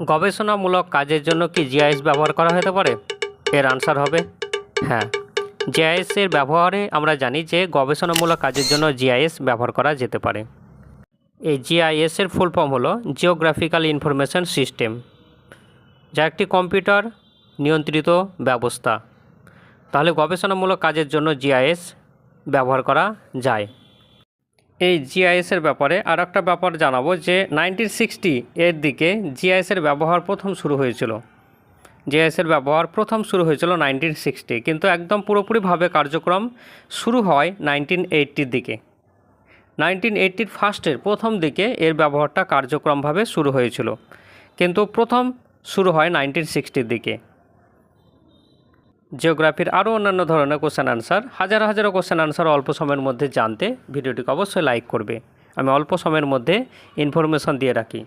গবেষণামূলক কাজের জন্য কি জিআইএস ব্যবহার করা হতে পারে? এর আনসার হবে হ্যাঁ। জিআইএস এর ব্যবহারে আমরা জানি যে গবেষণামূলক কাজের জন্য জিআইএস ব্যবহার করা যেতে পারে। এই জিআইএস এর ফুল ফর্ম হলো জিওগ্রাফিক্যাল ইনফরমেশন সিস্টেম যা একটি কম্পিউটার নিয়ন্ত্রিত ব্যবস্থা। তাহলে গবেষণামূলক কাজের জন্য জিআইএস ব্যবহার করা যায়। এই জিআইএসের ব্যাপারে আর একটা ব্যাপার জানাব যে নাইনটিন সিক্সটি এর দিকে জিআইএসের ব্যবহার প্রথম শুরু হয়েছিল। জিআইএসের ব্যবহার প্রথম শুরু হয়েছিল নাইনটিন সিক্সটি কিন্তু একদম পুরোপুরিভাবে কার্যক্রম শুরু হয় নাইনটিন এইটটির দিকে। নাইনটিন এইটটির ফার্স্টের প্রথম দিকে এর ব্যবহারটা কার্যক্রমভাবে শুরু হয়েছিল। কিন্তু প্রথম শুরু হয় নাইনটিন সিক্সটির দিকে। জিওগ্রাফির আরও অন্যান্য ধরনের কোশ্চেন আনসার হাজার হাজারো কোশ্চেন আনসার অল্প সময়ের মধ্যে জানতে ভিডিওটিকে অবশ্যই লাইক করবে। আমি অল্প সময়ের মধ্যে ইনফরমেশন দিয়ে রাখি।